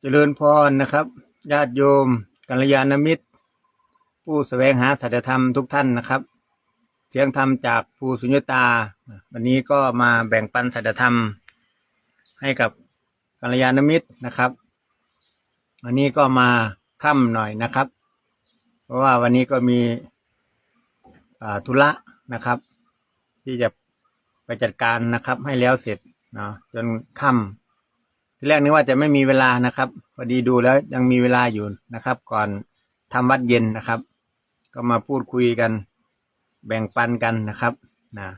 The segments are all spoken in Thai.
เจริญพรนะครับญาติโยมกัลยาณมิตร ผู้แสวงหาสัจธรรมทุกท่านนะครับ เสียงธรรมจากภูสุญญตา วันนี้ก็มาแบ่งปันสัจธรรม ให้กับกัลยาณมิตรนะครับ วันนี้ก็มาค่ำหน่อยนะครับ เพราะว่าวันนี้ก็มีธุระนะครับ ที่จะไปจัดการนะครับ ให้แล้วเสร็จเนาะจนค่ำ ที่แรกนึกว่าจะไม่มีเวลานะครับพอดีดูแล้วยังมีเวลาอยู่นะครับ ก่อนทำวัดเย็นนะครับ ก็มาพูดคุยกัน แบ่งปันกันนะครับนะ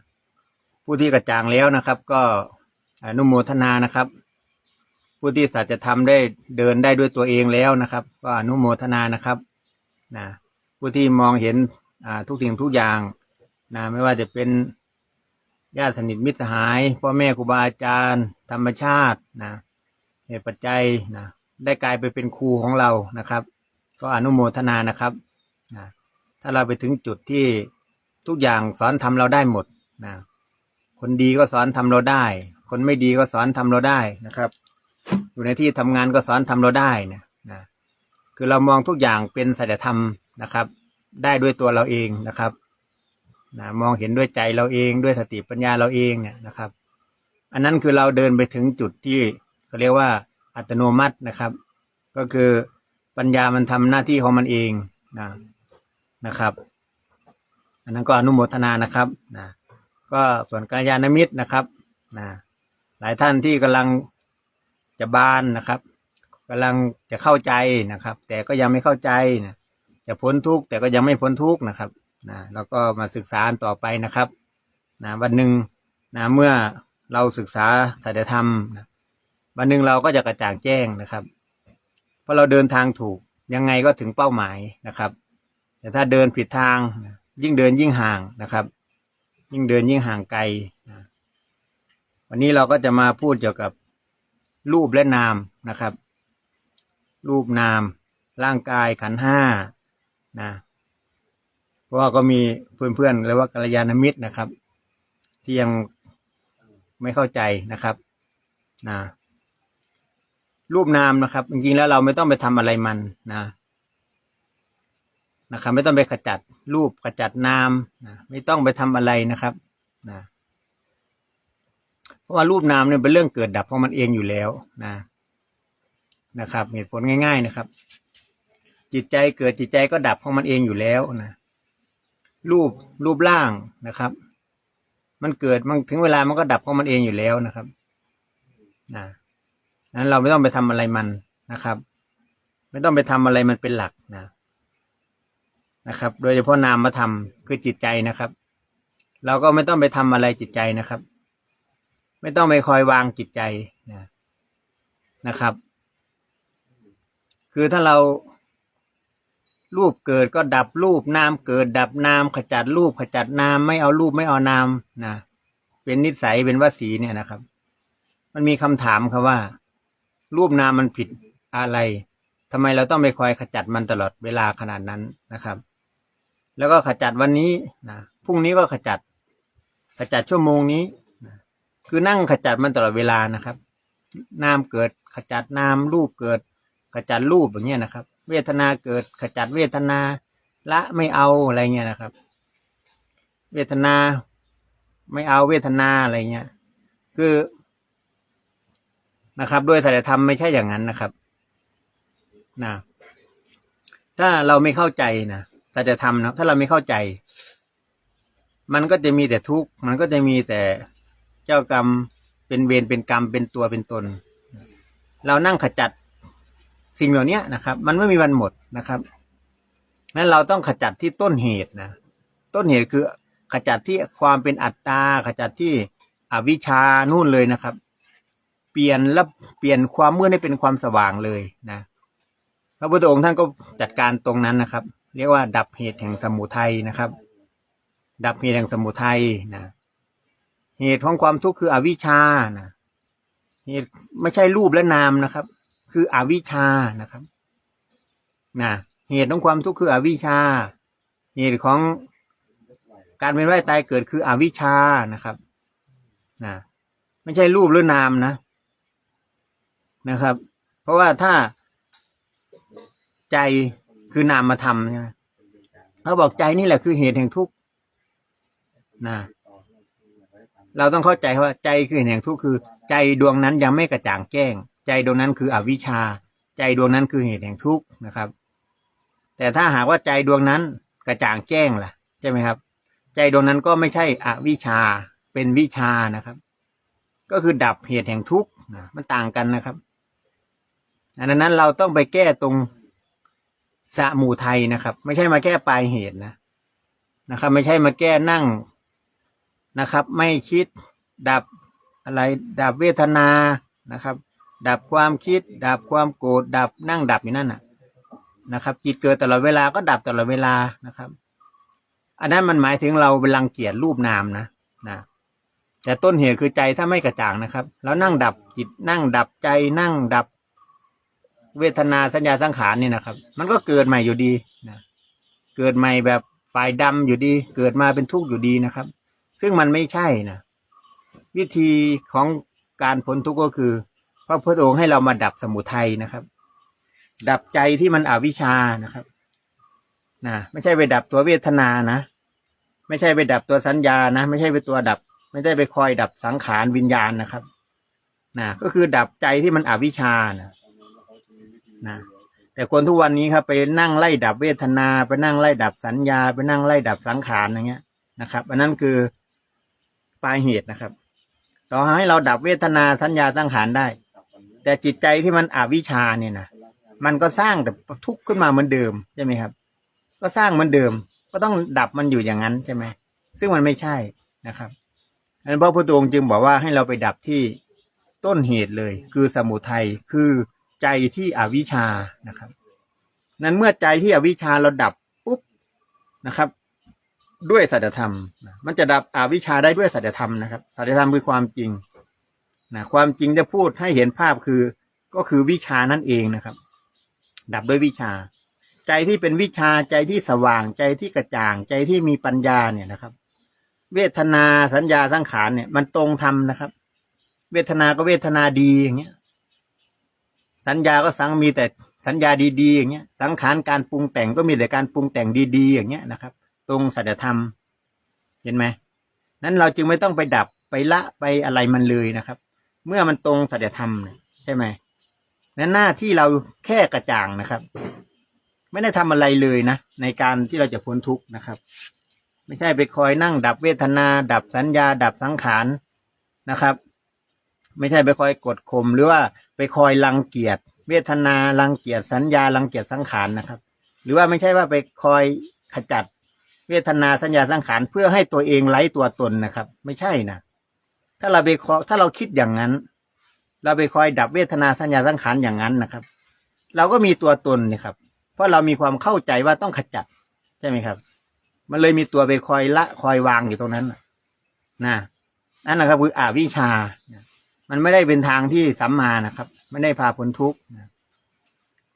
ผู้ที่กระจ่างแล้วนะครับ ก็อนุโมทนานะครับ ผู้ที่สัจธรรมได้เดินได้ด้วยตัวเองแล้วนะครับ ก็อนุโมทนานะครับนะผู้ที่มองเห็นทุกสิ่งทุกอย่างนะไม่ว่าจะเป็นญาติสนิทมิตรสหายพ่อแม่ครูบาอาจารย์ ธรรมชาตินะ เหตุปัจจัยนะได้กลายไปเป็นครูของเรานะครับ ก็อนุโมทนานะครับนะถ้าเราไปถึงจุดที่ทุกอย่างสอนทำเราได้หมดนะคนดีก็สอนทำเราได้ คนไม่ดีก็สอนทำเราได้นะครับ อยู่ในที่ทำงานก็สอนทำเราได้นะนะคือเรามองทุกอย่างเป็นสัจธรรมนะครับ ได้ด้วยตัวเราเองนะครับนะมองเห็นด้วยใจเราเองด้วยสติปัญญาเราเองเนี่ยนะครับ อันนั้นคือเราเดินไปถึงจุดที่ เขาเรียกว่าอัตโนมัตินะครับ ก็คือปัญญามันทำหน้าที่ของมันเองนะนะครับ อันนั้นก็อนุโมทนานะครับนะก็ส่วนกัลยาณมิตรนะครับนะหลายท่านที่กำลังจะบานนะครับกำลังจะเข้าใจนะครับ แต่ก็ยังไม่เข้าใจนะจะพ้นทุกข์แต่ก็ยังไม่พ้นทุกข์นะครับนะแล้วก็มาศึกษาต่อไปนะครับนะวันหนึ่งนะเมื่อเราศึกษาสัจธรรมนะ วันหนึ่งเราก็จะกระจ่างแจ้งนะครับ เพราะเราเดินทางถูกยังไงก็ถึงเป้าหมายนะครับ แต่ถ้าเดินผิดทาง ยิ่งเดินยิ่งห่างนะครับ ยิ่งเดินยิ่งห่างไกลวันนี้เราก็จะมาพูดเกี่ยวกับรูปและนามนะครับ รูปนาม ร่างกายขันห้านะเพราะว่าก็มีเพื่อนๆเรียกว่ากัลยาณมิตรนะครับ ที่ยังไม่เข้าใจนะครับนะ รูปนามนะครับ จริงๆแล้วเราไม่ต้องไปทำอะไรมันนะนะครับไม่ต้องไปขจัดรูปขจัดนามนะไม่ต้องไปทำอะไรนะครับนะเพราะว่ารูปนามเนี่ยเป็นเรื่องเกิดดับของมันเองอยู่แล้วนะนะครับเหตุผลง่าย ๆนะครับ จิตใจเกิดจิตใจก็ดับของมันเองอยู่แล้วนะรูปรูปร่างนะครับ มันเกิดมันถึงเวลามันก็ดับของมันเองอยู่แล้วนะครับนะ นั้นเราไม่ต้องไปทำอะไรมันนะครับ ไม่ต้องไปทำอะไรมันเป็นหลักนะนะครับ โดยเฉพาะนามธรรมคือจิตใจนะครับ เราก็ไม่ต้องไปทำอะไรจิตใจนะครับ ไม่ต้องไปคอยวางจิตใจนะนะครับ คือถ้าเรารูปเกิดก็ดับรูปนามเกิด ดับนามขจัดรูปขจัดนามไม่เอารูปไม่เอานามนะเป็นนิสัยเป็นวสีเนี่ยนะครับ มันมีคำถามครับว่า รูปนามมันผิดอะไรทำไมเราต้องไปคอยขจัดมันตลอดเวลาขนาดนั้นนะครับ แล้วก็ขจัดวันนี้นะพรุ่งนี้ก็ขจัด ขจัดชั่วโมงนี้นะคือนั่งขจัดมันตลอดเวลานะครับ นามเกิดขจัดนามรูปเกิด ขจัดรูปอย่างเงี้ยนะครับ เวทนาเกิดขจัดเวทนาละไม่เอาอะไรเงี้ยนะครับ เวทนาไม่เอาเวทนาอะไรเงี้ย คือ นะครับด้วยสัจธรรมไม่ใช่อย่างนั้นนะครับนะถ้าเราไม่เข้าใจนะสัจธรรมนะถ้าเราไม่เข้าใจ มันก็จะมีแต่ทุกข์มันก็จะมีแต่เจ้ากรรมเป็นเวรเป็นกรรมเป็นตัวเป็นตน เรานั่งขจัดสิ่งเหล่านี้นะครับ มันไม่มีวันหมดนะครับนั้นเราต้องขจัดที่ต้นเหตุนะต้นเหตุคือขจัดที่ความเป็นอัตตาขจัดที่อวิชชานู่นเลยนะครับ เปลี่ยนแล้วเปลี่ยนความมืดให้เป็นความสว่างเลยนะพระพุทธองค์ท่านก็จัดการตรงนั้นนะครับ เรียกว่า ดับเหตุแห่งสมุทัยนะครับ ดับเหตุแห่งสมุทัยนะเหตุของความทุกข์คืออวิชชานะเหตุไม่ใช่รูปและนามนะครับ คืออวิชชานะครับนะเหตุของความทุกข์คืออวิชชา เหตุของการเป็นว่ายตายเกิดคืออวิชชานะครับนะไม่ใช่รูปหรือนามนะ นะครับ เพราะว่าถ้าใจคือนามธรรมใช่ไหมเขาบอกใจนี่แหละคือเหตุแห่งทุกข์นะเราต้องเข้าใจว่าใจคือเหตุแห่งทุกข์คือ ใจดวงนั้นยังไม่กระจ่างแจ้ง ใจดวงนั้นคืออวิชชา ใจดวงนั้นคือเหตุแห่งทุกข์นะครับ แต่ถ้าหากว่าใจดวงนั้นกระจ่างแจ้งล่ะใช่ไหมครับ ใจดวงนั้นก็ไม่ใช่อวิชชาเป็นวิชานะครับ ก็คือดับเหตุแห่งทุกข์นะมันต่างกันนะครับ อันนั้นเราต้องไปแก้ตรงสะมุทัยนะครับ ไม่ใช่มาแก้ปลายเหตุนะนะครับ ไม่ใช่มาแก้นั่งนะครับ ไม่คิดดับอะไรดับเวทนานะครับ ดับความคิด ดับความโกรธดับนั่งดับอยู่นั่นน่ะนะครับ จิตเกิดตลอดเวลาก็ดับตลอดเวลานะครับ อันนั้นมันหมายถึงเราเป็นรังเกียจรูปนามนะนะแต่ต้นเหตุคือใจถ้าไม่กระจ่างนะครับ แล้วนั่งดับจิตนั่งดับใจนั่งดับ เวทนาสัญญาสังขารนี่นะครับ มันก็เกิดใหม่อยู่ดีนะเกิดใหม่แบบฝ่ายดำอยู่ดี เกิดมาเป็นทุกข์อยู่ดีนะครับ ซึ่งมันไม่ใช่นะวิธีของการพ้นทุกข์ก็คือพระพุทธองค์ให้เรามาดับสมุทัยนะครับ ดับใจที่มันอวิชชานะครับนะไม่ใช่ไปดับตัวเวทนานะ ไม่ใช่ไปดับตัวสัญญานะ ไม่ใช่ไปตัวดับ ไม่ใช่ไปคอยดับสังขารวิญญาณนะครับนะก็คือดับใจที่มันอวิชชานะ นะแต่คนทุกวันนี้ครับไปนั่งไล่ดับเวทนา ไปนั่งไล่ดับสัญญา ไปนั่งไล่ดับสังขารอย่างเงี้ยนะครับ อันนั้นคือปลายเหตุนะครับ ต่อให้เราดับเวทนาสัญญาสังขารได้ แต่จิตใจที่มันอวิชชาเนี่ยนะมันก็สร้างแต่ทุกข์ขึ้นมาเหมือนเดิมใช่ไหมครับ ก็สร้างเหมือนเดิม ก็ต้องดับมันอยู่อย่างนั้นใช่ไหมซึ่งมันไม่ใช่นะครับอันพระพุทธองค์จึงบอกว่าให้เราไปดับที่ต้นเหตุเลย คือสมุทัยคือ ใจที่อวิชานะครับ นั้นเมื่อใจที่อวิชาเราดับปุ๊บนะครับ ด้วยสัจธรรม มันจะดับอวิชชาได้ด้วยสัจธรรมนะครับสัจธรรมคือความจริงนะความจริงจะพูดให้เห็นภาพคือก็คือวิชานั่นเองนะครับ ดับด้วยวิชา ใจที่เป็นวิชาใจที่สว่าง ใจที่กระจ่าง ใจที่มีปัญญาเนี่ยนะครับ เวทนาสัญญาสังขารเนี่ย มันตรงธรรมนะครับ เวทนาก็เวทนาดีอย่างเงี้ย สัญญาก็สังมีแต่สัญญาดีๆอย่างเงี้ย สังขารการปรุงแต่งก็มีแต่การปรุงแต่งดีๆ อย่างเงี้ยนะครับ ตรงสัจธรรม เห็นไหมนั้นเราจึงไม่ต้องไปดับไปละไปอะไรมันเลยนะครับ เมื่อมันตรงสัจธรรมใช่ไหมนั้นหน้าที่เราแค่กระจ่างนะครับ ไม่ได้ทำอะไรเลยนะในการที่เราจะพ้นทุกข์นะครับ ไม่ใช่ไปคอยนั่งดับเวทนา ดับสัญญา ดับสังขารนะครับ ไม่ใช่ไปคอยกดข่มหรือว่า ไปคอยรังเกียจเวทนารังเกียจสัญญารังเกียจสังขารนะครับ หรือว่าไม่ใช่ว่าไปคอยขจัดเวทนาสัญญาสังขารเพื่อให้ตัวเองไร้ตัวตนนะครับ ไม่ใช่นะถ้าเราไปคอถ้าเราคิดอย่างนั้น เราไปคอยดับเวทนาสัญญาสังขารอย่างนั้นนะครับ เราก็มีตัวตนนี่ครับ เพราะเรามีความเข้าใจว่าต้องขจัดใช่ไหมครับ มันเลยมีตัวไปคอยละคอยวางอยู่ตรงนั้นนะนะนั่นแหละครับคืออวิชชา มันไม่ได้เป็นทางที่สัมมานะครับ ไม่ได้พาพ้นทุกข์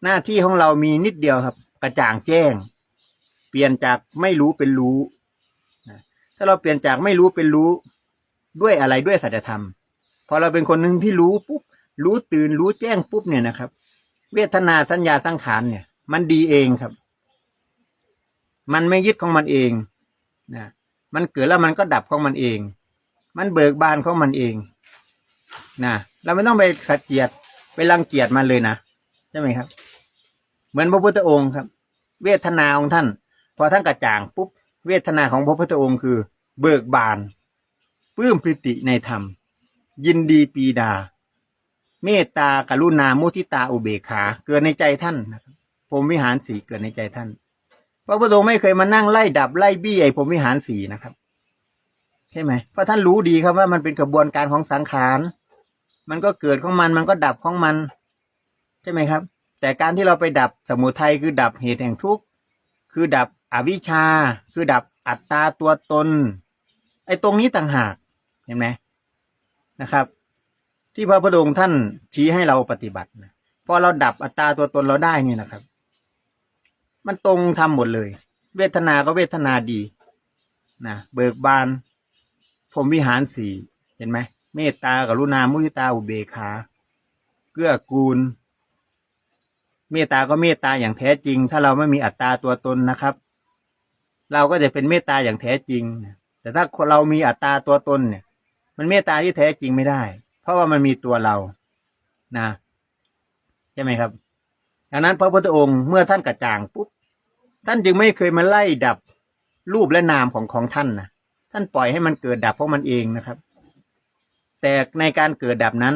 หน้าที่ของเรามีนิดเดียวครับ กระจ่างแจ้ง เปลี่ยนจากไม่รู้เป็นรู้ถ้าเราเปลี่ยนจากไม่รู้เป็นรู้ด้วยอะไรด้วยสัจธรรมพอเราเป็นคนหนึ่งที่รู้ปุ๊บรู้ตื่นรู้แจ้งปุ๊บเนี่ยนะครับ เวทนาสัญญาสังขารเนี่ย มันดีเองครับ มันไม่ยึดของมันเองนะมันเกิดแล้วมันก็ดับของมันเอง มันเบิกบานของมันเอง นะเราไม่ต้องไปขัดเกียจไปรังเกียจมันเลยนะใช่ไหมครับ เหมือนพระพุทธองค์ครับ เวทนาของท่าน พอท่านกระจ่างปุ๊บเวทนาของพระพุทธองค์คือ เบิกบานปลื้มปิติในธรรม ยินดีปีดา เมตตากรุณามุทิตาอุเบกขา เกิดในใจท่านนะครับผมวิหารสีเกิดในใจท่าน พระพุทธองค์ไม่เคยมานั่งไล่ดับไล่บี้ไอ้ผมวิหารสีนะครับ ใช่ไหมเพราะท่านรู้ดีครับว่ามันเป็นกระบวนการของสังขาร มันก็เกิดของมันมันก็ดับของมัน ใช่ไหมครับ แต่การที่เราไปดับสมุทัยคือดับเหตุแห่งทุกข์คือดับอวิชชา คือดับอัตตาตัวตน ไอ้ตรงนี้ต่างหากเห็นไหมนะครับ ที่พระพุทธองค์ท่านชี้ให้เราปฏิบัตินะพอเราดับอัตตาตัวตนเราได้นี่นะครับ มันตรงทำหมดเลย เวทนาก็เวทนาดีนะเบิกบานพรมวิหารสี่เห็นไหม เมตตากรุณามุทิตาอุเบกขาเกื้อกูล เมตตาก็เมตตาอย่างแท้จริง ถ้าเราไม่มีอัตตาตัวตนนะครับ เราก็จะเป็นเมตตาอย่างแท้จริง แต่ถ้าเรามีอัตตาตัวตนเนี่ย มันเมตตาที่แท้จริงไม่ได้ เพราะว่ามันมีตัวเรานะใช่ไหมครับดังนั้นพระพุทธองค์เมื่อท่านกระจ่างปุ๊บท่านจึงไม่เคยมาไล่ดับรูปและนามของของท่านนะท่านปล่อยให้มันเกิดดับเพราะมันเองนะครับ แต่ในการเกิดดับนั้น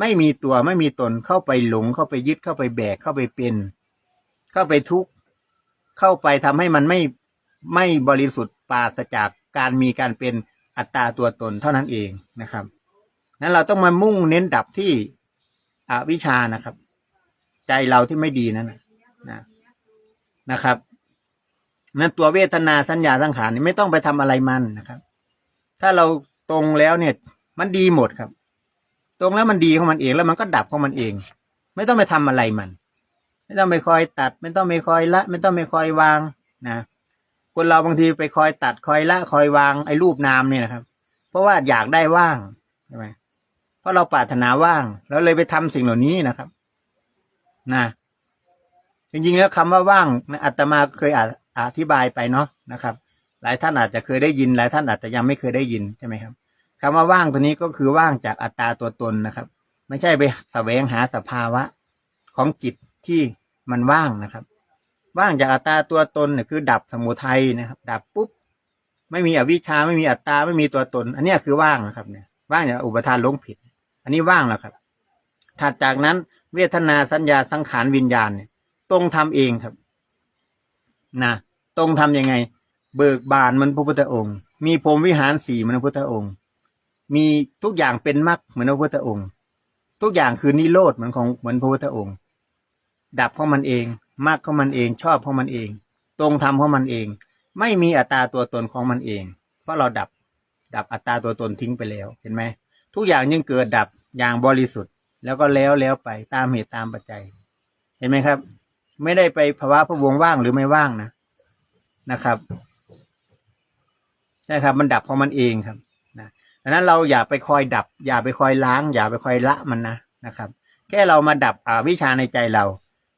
ไม่มีตัวไม่มีตนเข้าไปหลงเข้าไปยึดเข้าไปแบกเข้าไปเป็น เข้าไปทุกข์เข้าไปทำให้มันไม่ไม่บริสุทธิ์ปราศจากการมีการเป็นอัตตาตัวตนเท่านั้นเองนะครับนั้นเราต้องมามุ่งเน้นดับที่อวิชชานะครับ ใจเราที่ไม่ดีนั้นนะนะครับนั้นตัวเวทนาสัญญาสังขารนี่ไม่ต้องไปทำอะไรมันนะครับ ถ้าเราตรงแล้วเนี่ย มันดีหมดครับ ตรงแล้วมันดีของมันเองแล้วมันก็ดับของมันเอง ไม่ต้องไปทำอะไรมัน ไม่ต้องไปคอยตัด ไม่ต้องไปคอยละ ไม่ต้องไปคอยวางนะคนเราบางทีไปคอยตัดคอยละคอยวางไอ้รูปนามเนี่ยนะครับ เพราะว่าอยากได้ว่างใช่ไหมเพราะเราปรารถนาว่างแล้วเลยไปทำสิ่งเหล่านี้นะครับ นะจริงๆแล้วคำว่าว่างนะอาตมาเคยอธิบายไปเนาะนะครับ หลายท่านอาจจะเคยได้ยิน หลายท่านอาจจะยังไม่เคยได้ยินใช่ไหมครับ คำว่าว่างตัวนี้ก็คือว่างจากอัตตาตัวตนนะครับ ไม่ใช่ไปแสวงหาสภาวะของจิตที่มันว่างนะครับ ว่างจากอัตตาตัวตนเนี่ยคือ ดับสมุทัยนะครับ ดับปุ๊บไม่มีอวิชชาไม่มีอัตตาไม่มีตัวตน อันนี้คือว่างนะครับเนี่ยว่างจากอุปทานลงผิด อันนี้ว่างแล้วครับ ถัดจากนั้นเวทนาสัญญาสังขารวิญญาณเนี่ยตรงทำเองครับนะตรงทำยังไง เบิกบานมันพระพุทธองค์ มีพรมวิหารสี่มือนพระพุทธองค์ มีทุกอย่างเป็นมรรคเหมือนพระพุทธองค์ ทุกอย่างคือนิโรธเหมือนของเหมือนพระพุทธองค์ ดับของมันเองมรรคของมันเอง ชอบของมันเอง ตรงทำของมันเอง ไม่มีอัตตาตัวตนของมันเอง เพราะเราดับดับอัตตาตัวตนทิ้งไปแล้วเห็นไหมทุกอย่างยังเกิดดับอย่างบริสุทธิ์ แล้วก็แล้วแล้วไปตามเหตุตามปัจจัย เห็นไหมครับ ไม่ได้ไปภาวะพระวงว่างหรือไม่ว่างนะนะครับใช่ครับ มันดับของมันเองครับ ดังนั้นเราอย่าไปคอยดับ อย่าไปคอยล้าง อย่าไปคอยละมันนะนะครับ แค่เรามาดับอวิชชาในใจเรา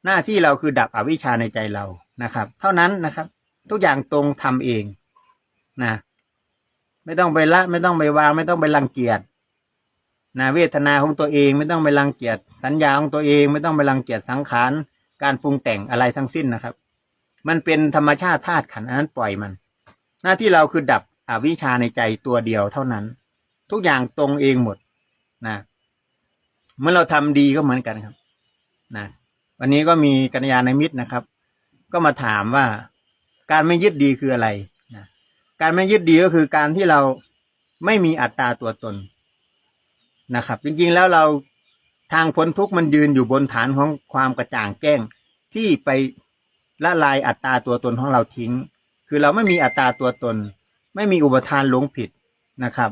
หน้าที่เราคือดับอวิชชาในใจเรานะครับ เท่านั้นนะครับ ทุกอย่างตรงทำเองนะไม่ต้องไปละไม่ต้องไปวาง ไม่ต้องไปรังเกียจนะเวทนาของตัวเองไม่ต้องไปรังเกียจสัญญาของตัวเองไม่ต้องไปรังเกียจสังขารการปรุงแต่งอะไรทั้งสิ้นนะครับ มันเป็นธรรมชาติธาตุขันธ์อันนั้นปล่อยมัน หน้าที่เราคือดับอวิชชาในใจตัวเดียวเท่านั้น ทุกอย่างตรงเองหมดนะเมื่อเราทำดีก็เหมือนกันครับนะวันนี้ก็มีกัญญาณมิตรนะครับ ก็มาถามว่า การไม่ยึดดีคืออะไรนะการไม่ยึดดีก็คือการที่เราไม่มีอัตตาตัวตนนะครับ จริงๆแล้วเราทางพ้นทุกข์มันยืนอยู่บนฐานของความกระจ่างแจ้งที่ไปละลายอัตตาตัวตนของเราทิ้ง คือเราไม่มีอัตตาตัวตน ไม่มีอุปทานหลงผิดนะครับ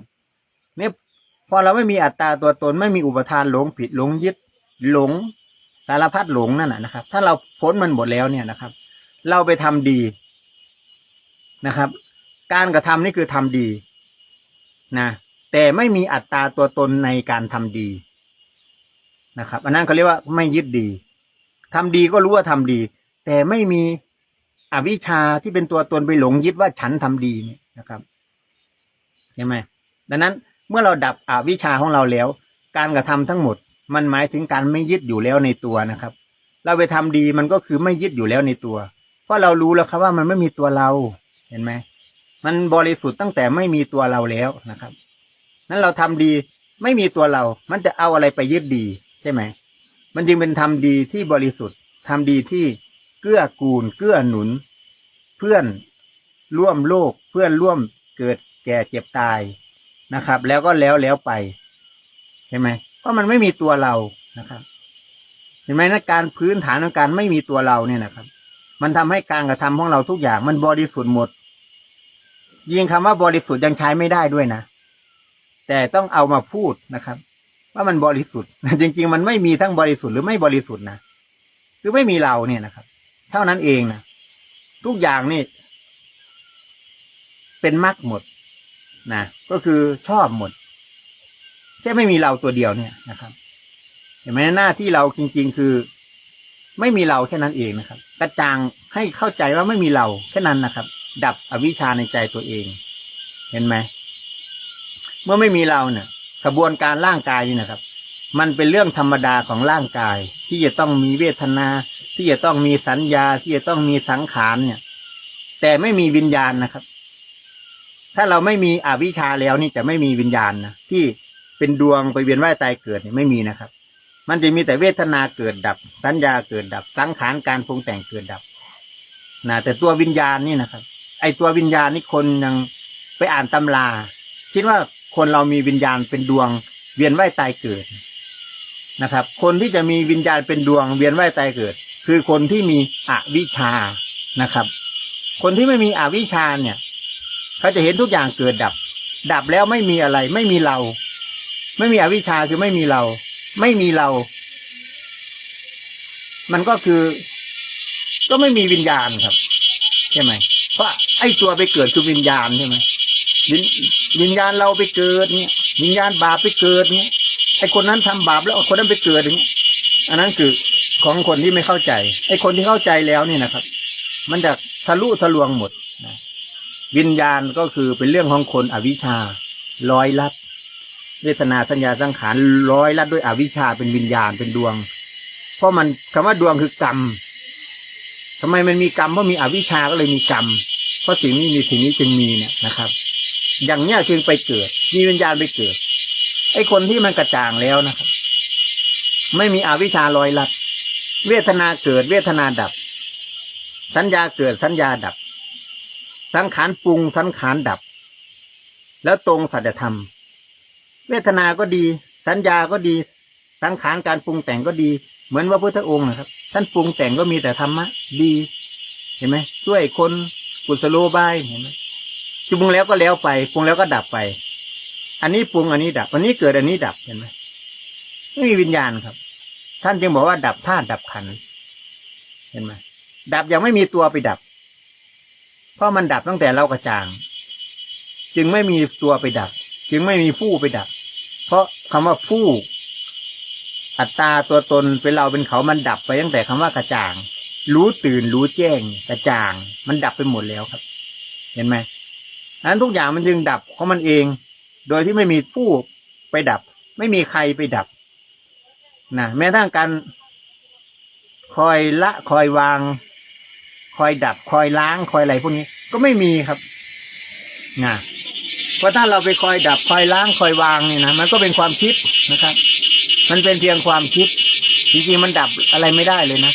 เนี่ยพอเราไม่มีอัตตาตัวตนไม่มีอุปทานหลงผิดหลงยึดหลงสารพัดหลงนั่นนะนะครับ ถ้าเราพ้นมันหมดแล้วเนี่ยนะครับ เราไปทำดีนะครับ การกระทำนี่คือทำดีนะแต่ไม่มีอัตตาตัวตนในการทำดีนะครับ อันนั้นเขาเรียกว่าไม่ยึดดีทำดีก็รู้ว่าทำดี แต่ไม่มีอวิชชาที่เป็นตัวตนไปหลงยึดว่าฉันทำดีเนี่ยนะครับเห็นไหมดังนั้น เมื่อเราดับอวิชชาของเราแล้ว การกระทำทั้งหมด มันหมายถึงการไม่ยึดอยู่แล้วในตัวนะครับ เราไปทำดีมันก็คือไม่ยึดอยู่แล้วในตัว เพราะเรารู้แล้วครับว่ามันไม่มีตัวเราเห็นไหมมันบริสุทธิ์ตั้งแต่ไม่มีตัวเราแล้วนะครับ นั้นเราทำดีไม่มีตัวเรา มันจะเอาอะไรไปยึดดีใช่ไหม มันจึงเป็นทำดีที่บริสุทธิ์ทำดีที่เกื้อกูล เกื้อหนุน เพื่อนร่วมโลก เพื่อนร่วมเกิดแก่เจ็บตาย นะครับ แล้วก็แล้วแล้วไป เห็นไหมเพราะมันไม่มีตัวเรานะครับ เห็นไหมนะการพื้นฐานของการไม่มีตัวเราเนี่ยนะครับ มันทำให้การกระทำของเราทุกอย่าง มันบริสุทธิ์หมด ยิงคำว่าบริสุทธิ์ยังใช้ไม่ได้ด้วยนะ แต่ต้องเอามาพูดนะครับ ว่ามันบริสุทธิ์จริง ๆ มันไม่มีทั้งบริสุทธิ์หรือไม่บริสุทธิ์นะคือไม่มีเราเนี่ยนะครับ เท่านั้นเองนะทุกอย่างนี่ เป็นมรรคหมด นะก็คือชอบหมดแค่ไม่มีเราตัวเดียวเนี่ยนะครับเห็นไหมหน้าที่เราจริง ๆ คือ ไม่มีเราแค่นั้นเองนะครับ กระจ่างให้เข้าใจว่าไม่มีเราแค่นั้นนะครับ ดับอวิชชาในใจตัวเอง เห็นไหมเมื่อไม่มีเราเนี่ยกระบวนการร่างกายนี่นะครับ มันเป็นเรื่องธรรมดาของร่างกาย ที่จะต้องมีเวทนา ที่จะต้องมีสัญญา ที่จะต้องมีสังขารเนี่ย แต่ไม่มีวิญญาณนะครับ ถ้าเราไม่มีอวิชชาแล้วนี่จะไม่มีวิญญาณนะที่เป็นดวงไปเวียนว่ายตายเกิดนี่ไม่มีนะครับ มันจะมีแต่เวทนาเกิดดับ สัญญาเกิดดับ สังขารการปรุงแต่งเกิดดับนะแต่ตัววิญญาณนี่นะครับ ไอตัววิญญาณนี่คนยังไปอ่านตำราคิดว่าคนเรามีวิญญาณเป็นดวง เวียนว่ายตายเกิดนะครับ คนที่จะมีวิญญาณเป็นดวง เวียนว่ายตายเกิด คือคนที่มีอวิชชานะครับ คนที่ไม่มีอวิชชาเนี่ย เขาจะเห็นทุกอย่างเกิดดับ ดับแล้วไม่มีอะไร ไม่มีเรา ไม่มีอวิชชาคือไม่มีเรา ไม่มีเรา มันก็คือ ก็ไม่มีวิญญาณครับใช่ไหมเพราะไอ้ตัวไปเกิดคือวิญญาณใช่ไหมวิญวิญญาณเราไปเกิดเนี่ยวิญญาณบาปไปเกิดเนี่ยไอ้คนนั้นทำบาปแล้วคนนั้นไปเกิดอย่างนี้อันนั้นคือของคนที่ไม่เข้าใจไอ้คนที่เข้าใจแล้วนี่นะครับ มันจะทะลุทะลวงหมดนะ วิญญาณก็คือเป็นเรื่องของคนอวิชชาร้อยลัดเวทนาสัญญาสังขารร้อยลัดด้วยอวิชชาเป็นวิญญาณเป็นดวง เพราะมันคำว่าดวงคือกรรมทำไมมันมีกรรมเพราะมีอวิชชาก็เลยมีกรรม เพราะสิ่งนี้มีสิ่งนี้จึงมีเนี่ยนะครับ อย่างเนี้ยจึงไปเกิด มีวิญญาณไปเกิด ไอ้คนที่มันกระจ่างแล้วนะครับ ไม่มีอวิชชาลอยลัด เวทนาเกิด เวทนาดับ สัญญาเกิดสัญญาดับ สังขารปรุงสังขารดับ แล้วตรงสัจธรรม เวทนาก็ดี สัญญาก็ดี สังขารการปรุงแต่งก็ดี เหมือนว่าพุทธองค์นะครับ ท่านปรุงแต่งก็มีแต่ธรรมะดี เห็นไหมช่วยคนกุศโลบายเห็นไหมปรุงแล้วก็แล้วไปปรุงแล้วก็ดับไป อันนี้ปรุงอันนี้ดับ อันนี้เกิดอันนี้ดับเห็นไหมไม่มีวิญญาณครับ ท่านจึงบอกว่าดับธาตุดับขันเห็นไหมดับยังไม่มีตัวไปดับ เพราะมันดับตั้งแต่เรากระจ่าง จึงไม่มีตัวไปดับ จึงไม่มีผู้ไปดับ เพราะคำว่าผู้อัตตาตัวตนเป็นเราเป็นเขามันดับไปตั้งแต่คำว่ากระจ่าง รู้ตื่นรู้แจ้ง กระจ่าง มันดับไปหมดแล้วครับ เห็นไหมนนั้นทุกอย่างมันจึงดับของมันเอง โดยที่ไม่มีผู้ไปดับ ไม่มีใครไปดับนะแม้ทั้งการคอยละคอยวาง คอยดับคอยล้างคอยอะไรพวกนี้ ก็ไม่มีครับนะเพราะถ้าเราไปคอยดับคอยล้างคอยวางเนี่ยนะมันก็เป็นความคิดนะครับ มันเป็นเพียงความคิดจริงๆมันดับอะไรไม่ได้เลยนะ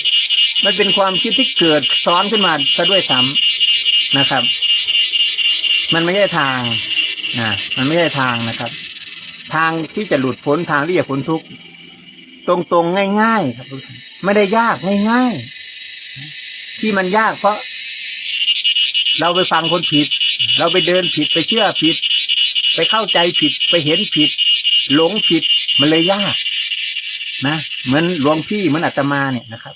มันเป็นความคิดที่เกิดซ้อนขึ้นมาซะด้วยซ้ำนะครับ มันไม่ใช่ทางนะมันไม่ใช่ทางนะครับ ทางที่จะหลุดพ้นทางที่จะพ้นทุกข์ตรงๆง่าย ๆ ครับ ไม่ได้ยากง่าย ๆ ที่มันยากเพราะ เราไปฟังคนผิด เราไปเดินผิดไปเชื่อผิด ไปเข้าใจผิดไปเห็นผิด หลงผิดมันเลยยากนะเหมือนหลวงพี่เหมือนอาตมาเนี่ยนะครับ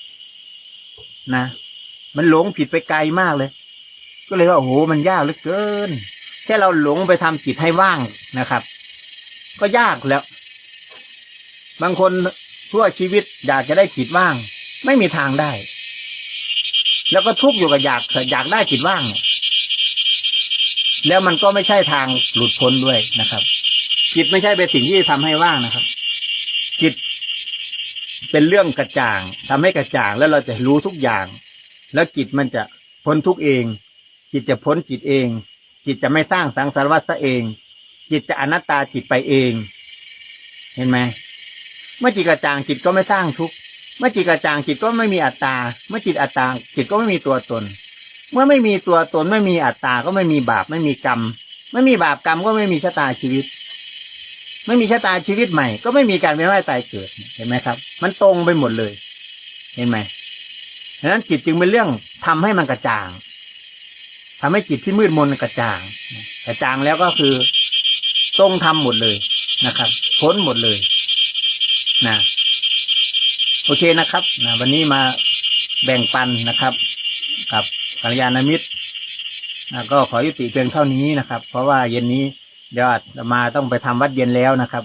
นะ มันหลงผิดไปไกลมากเลย ก็เลยว่าโอ้โหมันยากเหลือเกิน แค่เราหลงไปทำจิตให้ว่างนะครับ ก็ยากแล้ว บางคนทั่วชีวิตอยากจะได้จิตว่าง ไม่มีทางได้ แล้วก็ทุกข์อยู่กับอยากอยากได้จิตว่างเนี่ยแล้วมันก็ไม่ใช่ทางหลุดพ้นด้วยนะครับ จิตไม่ใช่เป็นสิ่งที่ทำให้ว่างนะครับ จิตเป็นเรื่องกระจ่างทำให้กระจ่างแล้วเราจะรู้ทุกอย่าง แล้วจิตมันจะพ้นทุกเอง จิตจะพ้นจิตเอง จิตจะไม่สร้างสังสารวัฏซะเอง จิตจะอนัตตาจิตไปเอง เห็นไหมเมื่อจิตกระจ่างจิตก็ไม่สร้างทุกข์ เมื่อจิตกระจ่างจิตก็ไม่มีอัตตา เมื่อจิตอัตตาจิตก็ไม่มีตัวตน เมื่อไม่มีตัวตนไม่มีอัตตาก็ไม่มีบาปไม่มีกรรม ไม่มีบาปกรรมก็ไม่มีชะตาชีวิต ไม่มีชะตาชีวิตใหม่ ก็ไม่มีการเวียนว่ายตายเกิดเห็นไหมครับ มันตรงไปหมดเลย เห็นไหมดังนั้นจิตจึงเป็นเรื่องทำให้มันกระจ่างทำให้จิตที่มืดมนกระจ่าง กระจ่างแล้วก็คือตรงทำหมดเลยนะครับพ้นหมดเลย นะ โอเคนะครับนะวันนี้มาแบ่งปันนะครับ กับกัลยาณมิตรนะก็ขอยุติเพียงเท่านี้นะครับ เพราะว่าเย็นนี้เดี๋ยวมาต้องไปทำวัดเย็นแล้วนะครับ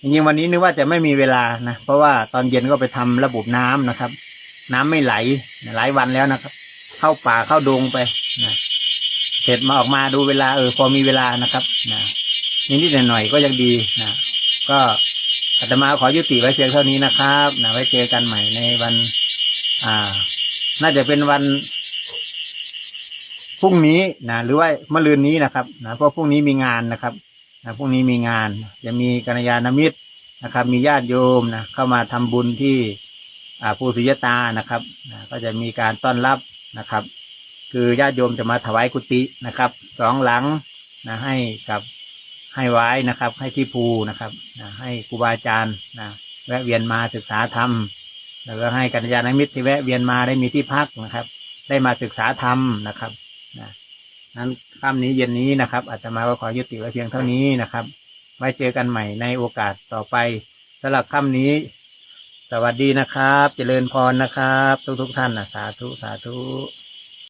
จริงๆวันนี้นึกว่าจะไม่มีเวลานะเพราะว่าตอนเย็นก็ไปทำระบบน้ำนะครับ น้ำไม่ไหลหลายวันแล้วนะครับ เข้าป่าเข้าดงไปนะเสร็จมาออกมาดูเวลาเออพอมีเวลานะครับนะนิดๆหน่อยๆก็ยังดีนะก็ ตมาขอยุติไว้เพียงเท่านี้นะครับนะไว้เจอกันใหม่ในวัน อ่า น่าจะเป็นวันพรุ่งนี้นะหรือว่ามะรืนนี้นะครับนะเพราะพรุ่งนี้มีงานนะครับนะพรุ่งนี้มีงาน จะมีกัลยาณมิตรนะครับ มีญาติโยมนะเข้ามาทำบุญที่อ่าผู้สุญญตานะครับนะก็จะมีการต้อนรับนะครับ คือญาติโยมจะมาถวายกุฏินะครับสองหลังนะให้กับ ให้ไว้นะครับ ให้ที่ภูนะครับนะให้ครูบาอาจารย์นะแวะเวียนมาศึกษาธรรมแล้วก็ให้กัลยาณมิตรที่แวะเวียนมาได้มีที่พักนะครับ ได้มาศึกษาธรรมนะครับนะนั้นค่ำนี้เย็นนี้นะครับอาตมาก็ขอยุติไว้เพียงเท่านี้นะครับ ไว้เจอกันใหม่ในโอกาสต่อไปสำหรับค่ำนี้ สวัสดีนะครับ เจริญพรนะครับ ทุกทุกท่านนะสาธุสาธุ